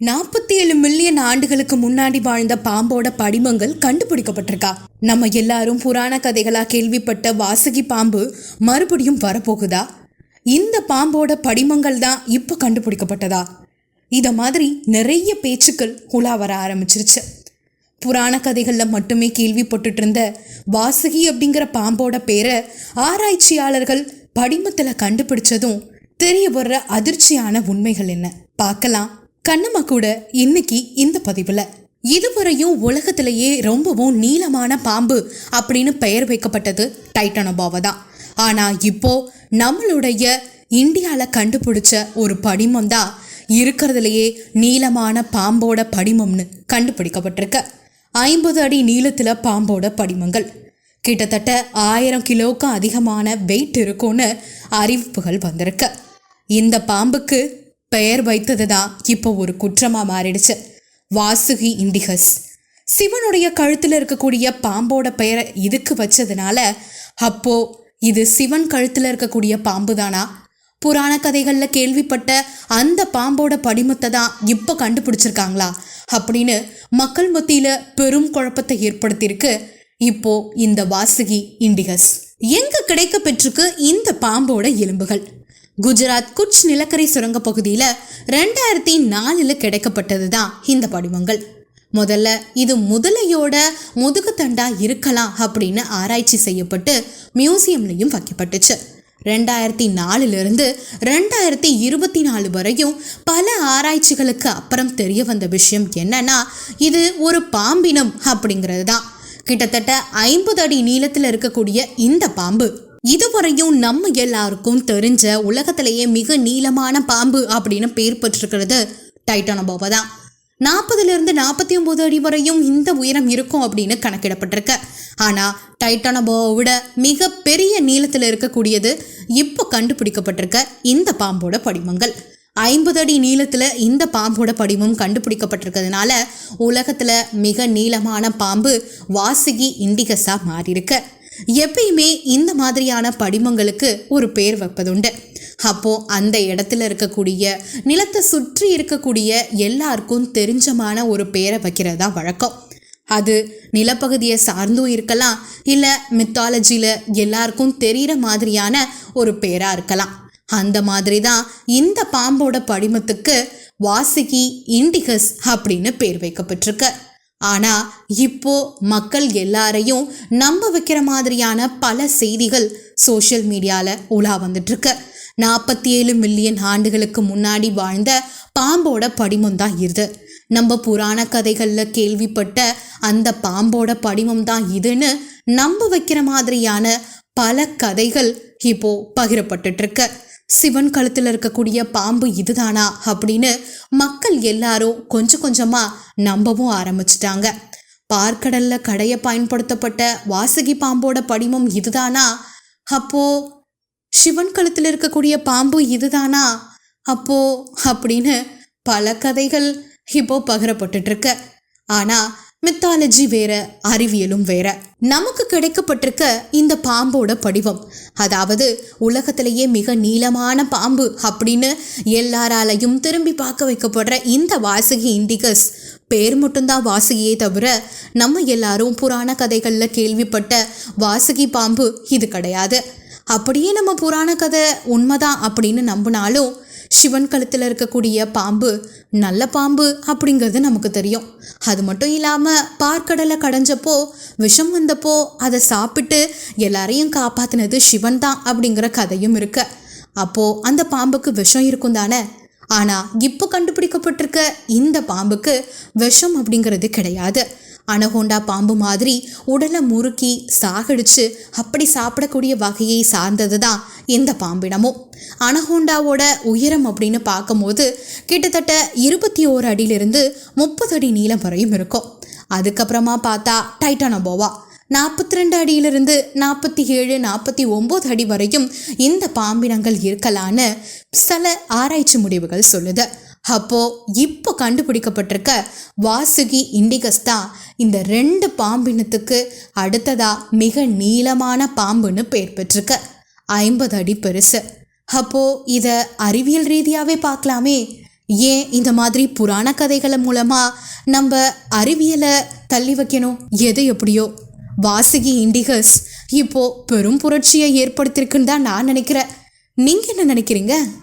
நாற்பத்தி ஏழு மில்லியன் ஆண்டுகளுக்கு முன்னாடி வாழ்ந்த பாம்போட படிமங்கள் கண்டுபிடிக்கப்பட்டிருக்கா. நம்ம எல்லாரும் புராண கதைகளா கேள்விப்பட்ட வாசகி பாம்பு மறுபடியும் வரப்போகுதா? இந்த பாம்போட படிமங்கள் தான் இப்போ கண்டுபிடிக்கப்பட்டதா? இத மாதிரி நிறைய பேச்சுக்கள் உலா வர ஆரம்பிச்சிருச்சு. புராண கதைகளில் மட்டுமே கேள்விப்பட்டுட்டு இருந்த வாசகி அப்படிங்கிற பாம்போட பேரை ஆராய்ச்சியாளர்கள் படிமத்தில் கண்டுபிடிச்சதும் தெரிய வர்ற அதிர்ச்சியான உண்மைகள் என்ன? பார்க்கலாம். கண்ணம்மா கூட இன்னைக்கு இந்த பதிவில் இதுவரையும் உலகத்திலேயே ரொம்பவும் நீளமான பாம்பு அப்படின்னு பெயர் வைக்கப்பட்டது டைட்டனோபாவை தான். ஆனால் இப்போ நம்மளுடைய இந்தியாவில் கண்டுபிடிச்ச ஒரு படிமம் தான் இருக்கிறதுலையே நீளமான பாம்போட படிமம்னு கண்டுபிடிக்கப்பட்டிருக்கு. ஐம்பது அடி நீளத்தில் பாம்போட படிமங்கள். கிட்டத்தட்ட ஆயிரம் கிலோவுக்கும் அதிகமான வெயிட் இருக்கும்னு அறிவிப்புகள் வந்திருக்கு. இந்த பாம்புக்கு பெயர் வைத்தது தான் இப்போ ஒரு குற்றமாக மாறிடுச்சு. வாசுகி இண்டிகஸ். சிவனுடைய கழுத்தில் இருக்கக்கூடிய பாம்போட பெயரை இதுக்கு வச்சதுனால அப்போ இது சிவன் கழுத்தில் இருக்கக்கூடிய பாம்பு தானா புராண கதைகளில் கேள்விப்பட்ட அந்த பாம்போட படிமத்தை தான் இப்போ கண்டுபிடிச்சிருக்காங்களா? அப்படின்னு மக்கள் மத்தியில் பெரும் குழப்பத்தை ஏற்படுத்தியிருக்கு இப்போ இந்த வாசுகி இண்டிகஸ். எங்க கிடைக்க பெற்றுக்கு இந்த பாம்போட எலும்புகள்? குஜராத் குட்ச் நிலக்கரி சுரங்க பகுதியில் ரெண்டாயிரத்தி நாலில் கிடைக்கப்பட்டது தான் இந்த படிவங்கள் முதல்ல இது முதலையோட முதுகுத்தண்டா இருக்கலாம் அப்படின்னு ஆராய்ச்சி செய்யப்பட்டு மியூசியம்லையும் வைக்கப்பட்டுச்சு. ரெண்டாயிரத்தி நாலுலேருந்து ரெண்டாயிரத்தி இருபத்தி நாலு வரையும் பல ஆராய்ச்சிகளுக்கு அப்புறம் தெரிய வந்த விஷயம் என்னன்னா இது ஒரு பாம்பினம் அப்படிங்கிறது தான் கிட்டத்தட்ட ஐம்பது அடி நீளத்தில் இருக்கக்கூடிய இந்த பாம்பு. இதுவரையும் நம்ம எல்லாருக்கும் தெரிஞ்ச உலகத்திலேயே மிக நீளமான பாம்பு அப்படின்னு பேர் பெற்றிருக்கிறது டைட்டானோபாவா தான் நாற்பதுலேருந்து நாற்பத்தி ஒம்பது அடி வரையும் இந்த உயரம் இருக்கும் அப்படின்னு கணக்கிடப்பட்டிருக்கு. ஆனால் டைட்டானோபாவை விட மிக பெரிய நீளத்தில் இருக்கக்கூடியது இப்போ கண்டுபிடிக்கப்பட்டிருக்க இந்த பாம்போட படிமங்கள். ஐம்பது அடி நீளத்தில் இந்த பாம்போட படிமம் கண்டுபிடிக்கப்பட்டிருக்கிறதுனால உலகத்தில் மிக நீளமான பாம்பு வாசுகி இண்டிகஸாக மாறியிருக்கு. எப்பயுமே இந்த மாதிரியான படிமங்களுக்கு ஒரு பேர் வைப்பதுண்டு. அப்போ அந்த இடத்துல இருக்கக்கூடிய நிலத்தை சுற்றி இருக்கக்கூடிய எல்லாருக்கும் தெரிஞ்சமான ஒரு பேரை வைக்கிறதா வழக்கம். அது நிலப்பகுதியை சார்ந்தும் இருக்கலாம் இல்லை மித்தாலஜியில் எல்லாருக்கும் தெரிகிற மாதிரியான ஒரு பேராக இருக்கலாம். அந்த மாதிரி தான் இந்த பாம்போட படிமத்துக்கு வாசுகி இண்டிகஸ் அப்படின்னு பேர் வைக்கப்பட்டிருக்கு. ஆனால் இப்போ மக்கள் எல்லாரையும் நம்ப வைக்கிற மாதிரியான பல செய்திகள் சோஷியல் மீடியாவில் உலா வந்துட்டுருக்கு. நாற்பத்தி ஏழு மில்லியன் ஆண்டுகளுக்கு முன்னாடி வாழ்ந்த பாம்போட படிமம் தான் இது. நம்ம புராண கதைகளில் கேள்விப்பட்ட அந்த பாம்போட படிமம் தான் இதுன்னு நம்ப வைக்கிற மாதிரியான பல கதைகள் இப்போ பகிரப்பட்டுட்ருக்கு சிவன் கழுத்தில் இருக்கக்கூடிய பாம்பு இதுதானா அப்படின்னு மக்கள் எல்லாரும் கொஞ்சம் கொஞ்சமாக நம்பவும் ஆரம்பிச்சிட்டாங்க. பார்க்கடல்ல கடைய பயன்படுத்தப்பட்ட வாசகி பாம்போட படிமம் இதுதானா? அப்போ சிவன் கழுத்தில் இருக்கக்கூடிய பாம்பு இதுதானா? அப்போ அப்படின்னு பல கதைகள் இப்போ பகிரப்பட்டுட்ருக்கு ஆனால் மித்தாலஜி வேற அறிவியலும் வேற. நமக்கு கிடைக்கப்பட்டிருக்க இந்த பாம்போட படிவம். அதாவது உலகத்திலேயே மிக நீளமான பாம்பு அப்படின்னு எல்லாராலையும் திரும்பி பார்க்க வைக்கப்படுற இந்த வாசகி இண்டிகஸ். பேர் மட்டும்தான் வாசுகியே தவிர நம்ம எல்லாரும் புராண கதைகளில் கேள்விப்பட்ட வாசுகி பாம்பு இது கிடையாது. அப்படியே நம்ம புராண கதை உண்மைதான் அப்படின்னு நம்பினாலும் சிவன் கழுத்தில் இருக்கக்கூடிய பாம்பு. நல்ல பாம்பு அப்படிங்கிறது நமக்கு தெரியும். அது மட்டும் இல்லாமல் பார்க்கடலை கடைஞ்சப்போ விஷம் வந்தப்போ அதை சாப்பிட்டு எல்லாரையும் காப்பாற்றினது சிவன் தான் அப்படிங்கிற கதையும் இருக்கு. அப்போது அந்த பாம்புக்கு விஷம் இருக்கும் தானே? ஆனால் இப்போ கண்டுபிடிக்கப்பட்டிருக்க இந்த பாம்புக்கு விஷம் அப்படிங்கிறது கிடையாது. அனகோண்டா பாம்பு மாதிரி உடலை முறுக்கி சாகடிச்சு அப்படி சாப்பிடக்கூடிய வகையை சார்ந்தது தான் இந்த பாம்பினமும். அனகோண்டாவோட உயரம் அப்படின்னு பார்க்கும்போது கிட்டத்தட்ட இருபத்தி ஓரு அடியிலிருந்து முப்பது அடி நீளம் வரையும் இருக்கும். அதுக்கப்புறமா பார்த்தா டைட்டானோபோவா. நாற்பத்தி ரெண்டு அடியிலிருந்து நாற்பத்தி ஏழு நாற்பத்தி ஒம்பது அடி வரையும் இந்த பாம்பினங்கள் இருக்கலான்னு சில ஆராய்ச்சி முடிவுகள் சொல்லுது. அப்போ இப்போ கண்டுபிடிக்கப்பட்டிருக்க வாசுகி இண்டிகஸ் தான் இந்த ரெண்டு பாம்பினத்துக்கு அடுத்ததா மிக நீளமான பாம்புன்னு பெயர் பெற்றிருக்கு. ஐம்பது அடி பெருசு. அப்போ இதை அறிவியல் ரீதியாகவே பார்க்கலாமே. ஏன் இந்த மாதிரி புராண கதைகளை மூலமாக நம்ம அறிவியலை தள்ளி வைக்கணும்? எது எப்படியோ? வாசுகி இண்டிகஸ் இப்போ பெரும் புரட்சியை ஏற்படுத்தியிருக்குன்னு தான் நான் நினைக்கிறேன். நீங்கள் என்ன நினைக்கிறீங்க?